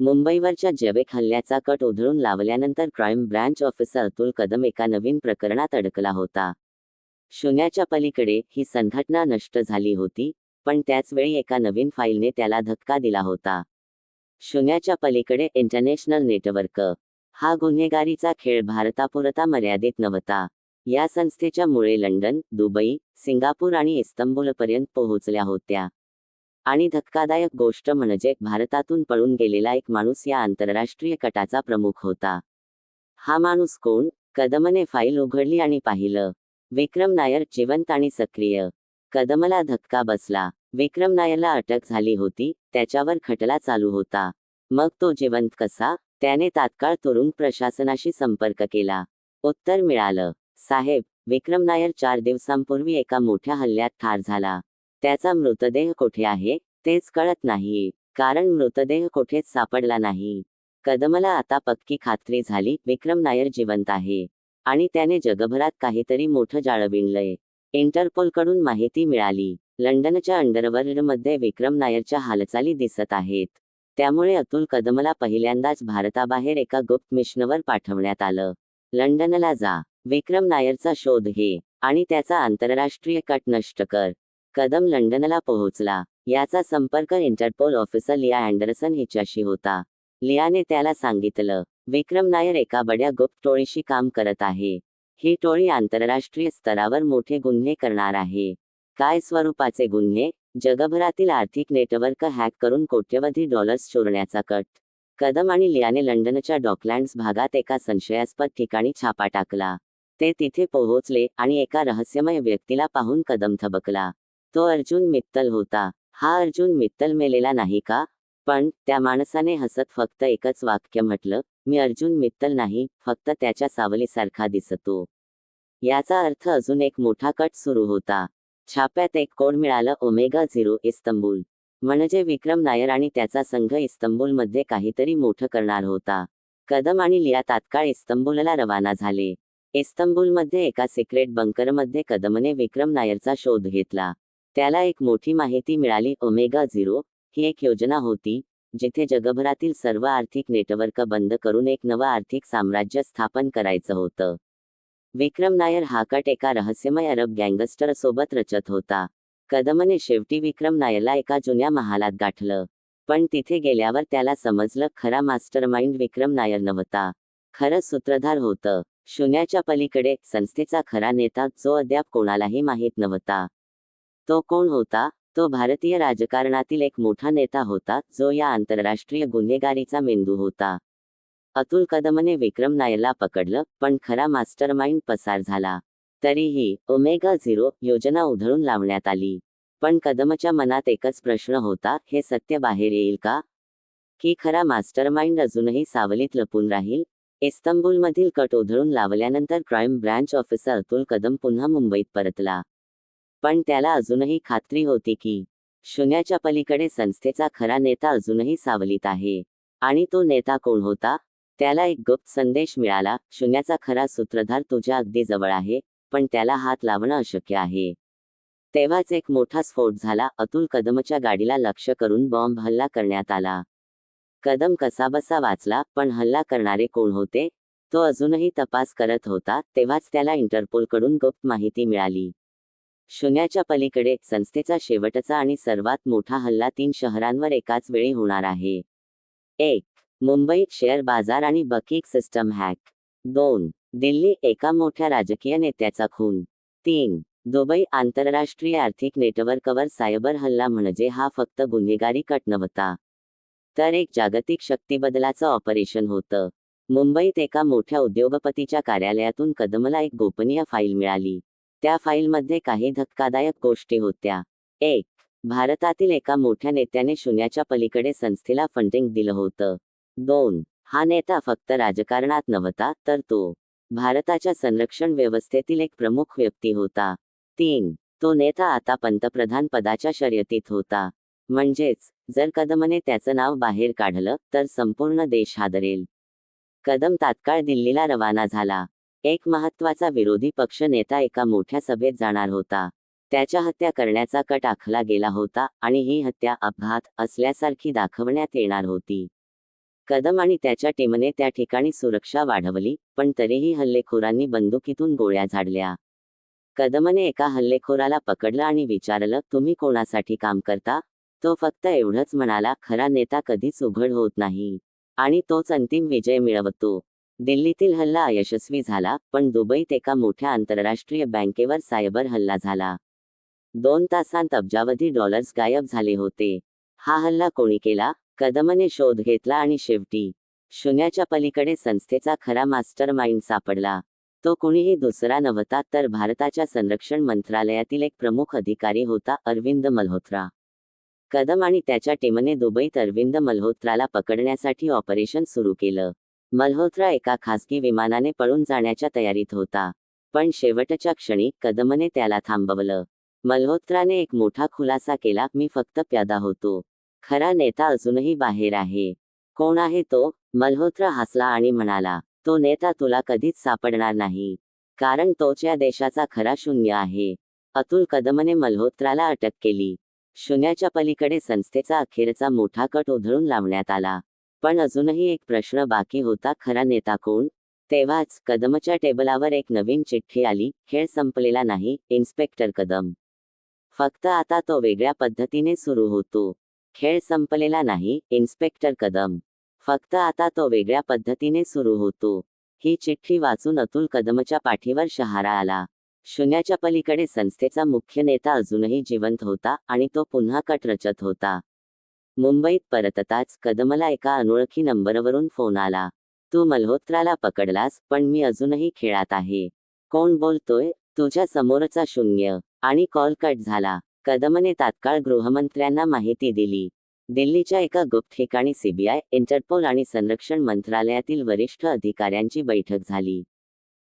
मुंबईवरच्या जवेक हल्ल्याचा कट उधळून लावल्यानंतर crime branch officer Atul Kadam एका नवीन प्रकरणात अडकला होता. शून्याच्या पलीकडे ही संघटना नष्ट झाली होती पण त्याचवेळी एका नवीन फाईलने त्याला धक्का दिला होता. शून्याच्या पलीकडे इंटरनॅशनल नेटवर्क. हा गुन्हेगारीचा खेळ भारतापुरता मर्यादित नव्हता. या संस्थेच्या मुळे लंडन दुबई सिंगापूर आणि इस्तंबूलपर्यंत पोहोचल्या होत्या. आणि धक्कादायक गोष्ट म्हणजे भारतातून पळून गेलेला एक माणूस या आंतरराष्ट्रीय कटाचा प्रमुख होता. हा माणूस कोण? कदमने फाईल उघडली आणि पाहिलं. विक्रम नायर जिवंत आणि सक्रिय. कदमला धक्का बसला. विक्रम नायरला अटक झाली होती. त्याच्यावर खटला चालू होता. मग तो जिवंत कसा? त्याने तात्काळ तुरुंग प्रशासनाशी संपर्क केला. उत्तर मिळालं. साहेब विक्रम नायर चार दिवसांपूर्वी एका मोठ्या हल्ल्यात ठार झाला. त्याचा मृतदेह कोठे आहे? तेच कळत नाही कारण मृतदेह कोठेच सापडला नाही. कदमला आता पक्की खात्री झाली विक्रम नायर जिवंत आहे. आणि त्याने जगभरात काहीतरी मोठं जाळं विणलंय. इंटरपोलकडून माहिती मिळाली लंडनच्या अंडरवर्ल्डमध्ये विक्रम नायरच्या हालचाली दिसत आहेत. त्यामुळे अतुल कदमला पहिल्यांदाच भारताबाहेर एका गुप्त मिशनवर पाठवण्यात आलं. लंडनला जा विक्रम नायरचा शोध घे आणि त्याचा आंतरराष्ट्रीय कट नष्ट कर. कदम लंडनला पोहोचला. याचा संपर्क इंटरपोल ऑफिसर लिया अँडरसन हिच्याशी होता. लियाने त्याला सांगितलं विक्रम नायर एका बड्या गुप्त टोळीशी काम करत आहे. ही टोळी आंतरराष्ट्रीय स्तरावर मोठे गुन्हे करणार आहे. काय स्वरूपाचे गुन्हे? जगभरातील आर्थिक नेटवर्क हॅक करून कोट्यवधी डॉलर्स चोरण्याचा कट. कदम आणि लियाने लंडनच्या डॉकलँड्स भागात एका संशयास्पद ठिकाणी छापा टाकला. ते तिथे पोहोचले आणि एका रहस्यमय व्यक्तीला पाहून कदम थबकला. तो अर्जुन मित्तल होता. हा अर्जुन मित्तल मेलेला नाही का? पण त्या माणसाने हसत फक्त एकच वाक्य म्हटलं मी अर्जुन मित्तल नाही फक्त त्याच्या सावलीसारखा दिसतो. याचा अर्थ अजून एक मोठा कट सुरू होता. छाप्यात एक कोड मिळालं ओमेगा झिरो इस्तंबूल. म्हणजे विक्रम नायर आणि त्याचा संघ इस्तंबूलमध्ये काहीतरी मोठं करणार होता. कदम आणि लिया तात्काळ इस्तंबूलला रवाना झाले. इस्तंबूलमध्ये एका सिक्रेट बंकरमध्ये कदमने विक्रम नायरचा शोध घेतला. त्याला एक मोठी माहिती मिळाली. ओमेगा झिरो ही एक योजना होती जिथे जगभरातील सर्व आर्थिक नेटवर्क बंद करून एक नवं आर्थिक साम्राज्य स्थापन करायचं होतं. विक्रम नायर हा कट एका रहस्यमय अरब गँगस्टर सोबत रचत होता. कदमने शेवटी विक्रम नायरला एका जुन्या महालात गाठलं. पण तिथे गेल्यावर त्याला समजलं खरा मास्टरमाइंड विक्रम नायर नव्हता. खरं सूत्रधार होतं. शून्याच्या पलीकडे संस्थेचा खरा नेता जो अद्याप कोणालाही माहीत नव्हता. तो कोण होता? तो भारतीय राजकारणातील एक मोठा नेता होता जो या आंतरराष्ट्रीय गुन्हेगारीचा मेंदू होता. अतुल कदमने विक्रम नायरला पकडलं पण खरा मास्टरमाइंड पसार झाला. तरीही ओमेगा झिरो योजना उधळून लावण्यात आली. पण कदमच्या मनात एकच प्रश्न होता हे सत्य बाहेर येईल का? की खरा मास्टरमाइंड अजूनही सावलीत लपून राहील? इस्तंबूलमधील कट उधळून लावल्यानंतर crime branch officer Atul Kadam पुन्हा मुंबईत परतला. पण त्याला अजूनही खात्री होती की शून्याच्या पलीकडे संस्थेचा खरा नेता अजूनही सावलीत आहे. आणि तो नेता कोण होता? त्याला एक गुप्त संदेश मिळाला शून्याचा खरा सूत्रधार तुझ्या अगदी जवळ आहे पण त्याला हात लावणं अशक्य आहे. तेव्हाच एक मोठा स्फोट झाला अतुल कदमच्या गाडीला लक्ष करून बॉम्ब हल्ला करण्यात आला. कदम कसाबसा वाचला पण हल्ला करणारे कोण होते? तो अजूनही तपास करत होता तेव्हाच त्याला इंटरपोलकडून गुप्त माहिती मिळाली. शून्याच्या पलीकडे संस्थेचा शेवटचा आणि सर्वात मोठा हल्ला तीन शहरांवर एकाच वेळी होणार आहे. एक मुंबईत शेअर बाजार आणि बकिक सिस्टम हॅक. दोन दिल्ली एका मोठ्या राजकीय नेत्याचा खून. तीन दुबई आंतरराष्ट्रीय आर्थिक नेटवर्कवर सायबर हल्ला म्हणजे हा फक्त गुन्हेगारी कट नव्हता तर एक जागतिक शक्तीबदलाचं ऑपरेशन होतं. मुंबईत एका मोठ्या उद्योगपतीच्या कार्यालयातून कदमला एक गोपनीय फाईल मिळाली. त्या फाईलमध्ये काही धक्कादायक गोष्टी होत्या. एक भारतातील एका मोठ्या नेत्याने शून्याच्या पलीकडे संस्थेला फंडिंग दिलं होतं. दोन हा नेता फक्त राजकारणात नव्हता तर तो भारताच्या संरक्षण व्यवस्थेतील एक प्रमुख व्यक्ती होता. तीन तो नेता आता पंतप्रधान पदाच्या शर्यतीत होता. म्हणजेच जर कदमने त्याचं नाव बाहेर काढलं तर संपूर्ण देश हादरेल. कदम तात्काळ दिल्लीला रवाना झाला. एक महत्त्वाचा विरोधी पक्ष नेता एका मोठ्या सभेत जाणार होता. त्याच्या हत्या करण्याचा कट आखला गेला होता आणि ही हत्या अपघात असल्यासारखी दाखवण्यात येणार होती. कदम आणि त्याच्या टीमने त्या ठिकाणी सुरक्षा वाढवली पण तरीही हल्लेखोरांनी बंदुकीतून गोळ्या झाडल्या. कदमने एका हल्लेखोराला पकडलं आणि विचारलं तुम्ही कोणासाठी काम करता? तो फक्त एवढंच म्हणाला खरा नेता कधीच उघड होत नाही. आणि तोच अंतिम विजय मिळवतो. दिल्लीतील हल्ला अयशस्वी झाला पण दुबईत एका मोठ्या आंतरराष्ट्रीय बँकेवर सायबर हल्ला झाला. दोन तासांत अब्जावधी डॉलर्स गायब झाले होते. हा हल्ला कोणी केला? कदमने शोध घेतला आणि शेवटी शून्याच्या पलीकडे संस्थेचा खरा मास्टर माइंड सापडला. तो कुणीही दुसरा नव्हता तर भारताच्या संरक्षण मंत्रालयातील एक प्रमुख अधिकारी होता अरविंद मल्होत्रा. कदम आणि त्याच्या टीमने दुबईत अरविंद मल्होत्राला पकडण्यासाठी ऑपरेशन सुरू केलं. मल्होत्रा एका खासगी विमानाने पळून जाण्याच्या तयारीत होता. पण शेवटच्या क्षणी कदमने त्याला थांबवलं. मल्होत्राने एक मोठा खुलासा केला मी फक्त प्यादा होतो. खरा नेता अजूनही बाहेर आहे. कोण आहे तो? मल्होत्रा हसला आणि म्हणाला तो नेता तुला कधीच सापडणार नाही. कारण तोच या देशाचा खरा शून्य आहे. अतुल कदमने मल्होत्राला अटक केली. शून्याच्या पलीकडे संस्थेचा अखेरचा मोठा कट उधळून लावण्यात आला. पण अजूनही एक प्रश्न बाकी होता खरा नेता कोण? तेव्हाच कदमच्या टेबलावर एक नवीन चिठ्ठी आली खेळ संपलेला नाही इन्स्पेक्टर कदम. फक्त आता तो वेगळ्या पद्धतीने सुरू होतो. खेळ संपलेला नाही इन्स्पेक्टर कदम. फक्त आता तो वेगळ्या पद्धतीने सुरू होतो. ही चिठ्ठी वाचून अतुल कदमच्या पाठीवर शहारा आला. शून्याच्या पलीकडे संस्थेचा मुख्य नेता अजूनही जिवंत होता आणि तो पुन्हा कट रचत होता. मुंबईत परतताच कदमला एका अनोळखी नंबरवरून फोन आला. तू मल्होत्राला पकडलास पण मी अजूनही खेळात आहे. कोण बोलतोय? तुझ्या समोरचा शून्य. आणि कॉल कट झाला. कदमने तात्काळ गृहमंत्र्यांना माहिती दिली. दिल्लीच्या एका गुप्त ठिकाणी सीबीआय इंटरपोल आणि संरक्षण मंत्रालयातील वरिष्ठ अधिकाऱ्यांची बैठक झाली.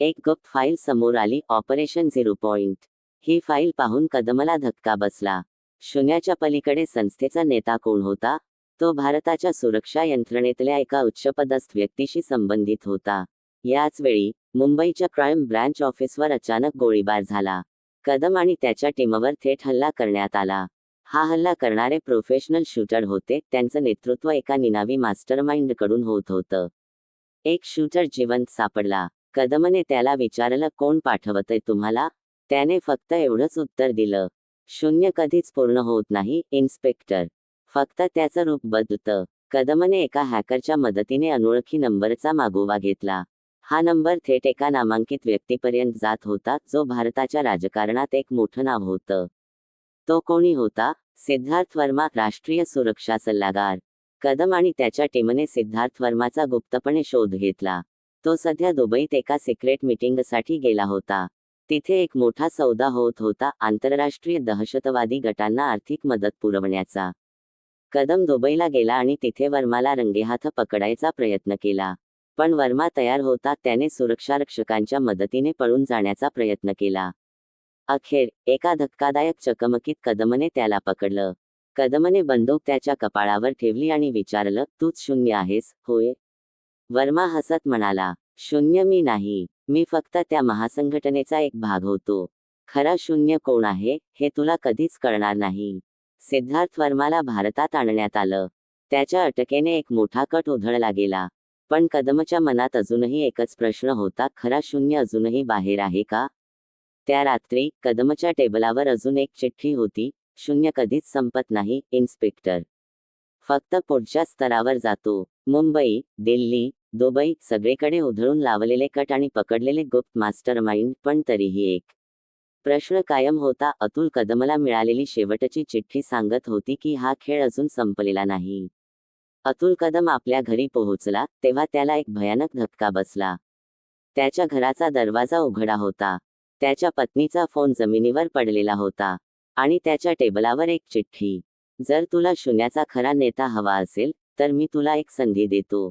एक गुप्त फाईल समोर आली ऑपरेशन झिरो पॉइंट. ही फाईल पाहून कदमला धक्का बसला. शून्याच्या पलीकडे संस्थेचा नेता कोण होता? तो भारताच्या सुरक्षा यंत्रणेतल्या एका उच्चपदस्थ व्यक्तीशी संबंधित होता. याच वेळी मुंबईच्या क्राईम ब्रँच ऑफिसवर अचानक गोळीबार झाला. कदम आणि त्याच्या टीमवर थेट हल्ला करण्यात आला. हा हल्ला करणारे प्रोफेशनल शूटर होते त्यांचं नेतृत्व एका निनावी मास्टरमाइंडकडून होत होतं. एक शूटर जिवंत सापडला. कदमने त्याला विचारलं कोण पाठवतंय तुम्हाला? त्याने फक्त एवढंच उत्तर दिलं. शून्य कधीच पूर्ण होत नाही इन्स्पेक्टर. फक्त त्याचं रूप बदलतं. कदमने एका हॅकरच्या मदतीने अनोळखी नंबरचा मागोवा घेतला. हा नंबर थेट एका नामांकित व्यक्तीपर्यंत जात होता जो भारताच्या राजकारणात एक मोठं नाव होतं. तो कोणी होता? सिद्धार्थ वर्मा राष्ट्रीय सुरक्षा सल्लागार. कदम आणि त्याच्या टीमने सिद्धार्थ वर्माचा गुप्तपणे शोध घेतला. तो सध्या दुबईत एका सिक्रेट मीटिंगसाठी गेला होता. तिथे एक मोठा सौदा होत होता आंतरराष्ट्रीय दहशतवादी गटांना आर्थिक मदत पुरवण्याचा. कदम दुबईला गेला आणि तिथे वर्माला रंगेहाथ पकडायचा प्रयत्न केला. पण वर्मा तयार होता त्याने सुरक्षारक्षकांच्या मदतीने पळून जाण्याचा प्रयत्न केला. अखेर एका धक्कादायक चकमकीत कदमने त्याला पकडलं. कदमने बंदूक त्याच्या कपाळावर ठेवली आणि विचारलं तूच शून्य आहेस होय? वर्मा हसत म्हणाला शून्य मी नाही. मी फक्त त्या महासंघटनेचा एक भाग होतो. खरा शून्य कोण आहे हे तुला कधीच कळणार नाही. सिद्धार्थ वर्माला भारतात आणण्यात आलं. त्याच्या अटकेने एक मोठा कट उधळला गेला. पण कदमच्या मनात अजूनही एकच प्रश्न होता खरा शून्य अजूनही बाहेर आहे का? त्या रात्री कदमच्या टेबलावर अजून एक चिठ्ठी होती शून्य कधीच संपत नाही इन्स्पेक्टर. फक्त पुढच्या स्तरावर जातो. मुंबई दिल्ली दुबई सगळीकडे उधळून लावलेले कट आणि पकडलेले गुप्त मास्टर माइंड पण तरीही एक प्रश्न कायम होता. अतुल कदमला मिळालेली शेवटची चिठ्ठी सांगत होती की हा खेळ अजून संपलेला नाही. अतुल कदम आपल्या घरी पोहोचला तेव्हा त्याला एक भयानक धक्का बसला. त्याच्या घराचा दरवाजा उघडा होता. त्याच्या पत्नीचा फोन जमिनीवर पडलेला होता. आणि त्याच्या टेबलावर एक चिठ्ठी. जर तुला शून्याचा खरा नेता हवा असेल तर मी तुला एक संधी देतो.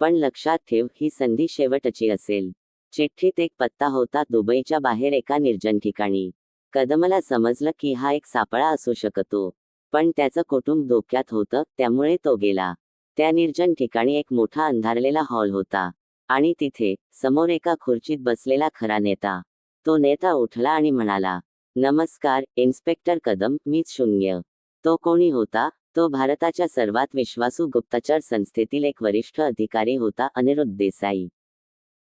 पण लक्षात ठेव ही संधी शेवटची असेल. चिठ्ठीत एक पत्ता होता दुबईच्या बाहेर एका निर्जन ठिकाणी. कदमला समजलं की हा एक सापळा असू शकतो. पण त्याचं कुटुंब धोक्यात होतं त्यामुळे तो गेला. त्या निर्जन ठिकाणी एक मोठा अंधारलेला हॉल होता. आणि तिथे समोर एका खुर्चीत बसलेला खरा नेता. तो नेता उठला आणि म्हणाला नमस्कार इन्स्पेक्टर कदम मीच शून्य. तो कोणी होता? तो भारताच्या सर्वात विश्वासू गुप्तचर संस्थेतील एक वरिष्ठ अधिकारी होता अनिरुद्ध देसाई.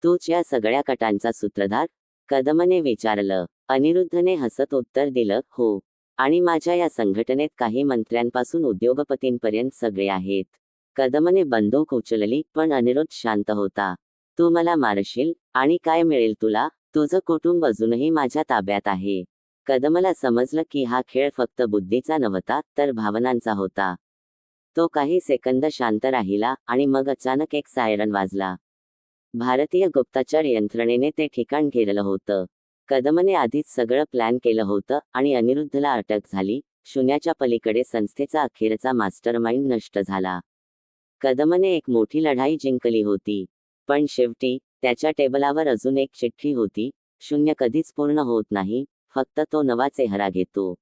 तूच या सगळ्या कटांचा सूत्रधार? कदमने विचारलं. अनिरुद्धने हसत उत्तर दिलं हो. आणि माझ्या या संघटनेत काही मंत्र्यांपासून उद्योगपतींपर्यंत सगळे आहेत. कदमने बंदूक उचलली पण अनिरुद्ध शांत होता. तू मला मारशील? आणि काय मिळेल तुला? तुझं कुटुंब अजूनही माझ्या ताब्यात आहे. कदमला समजलं की हा खेळ फक्त बुद्धीचा नव्हता तर भावनांचा होता. तो काही सेकंद शांत राहिला आणि मग अचानक एक सायरन वाजला. भारतीय गुप्तचर यंत्रणेने ते ठिकाण घेरलं होतं. कदमने आधीच सगळं प्लॅन केलं होतं आणि अनिरुद्धला अटक झाली शून्याच्या पलीकडे संस्थेचा अखेरचा मास्टरमाइंड नष्ट झाला. कदमने एक मोठी लढाई जिंकली होती. पण शेवटी त्याच्या टेबलावर अजून एक चिठ्ठी होती शून्य कधीच पूर्ण होत नाही फक्त तो नवा चेहरा घेतो.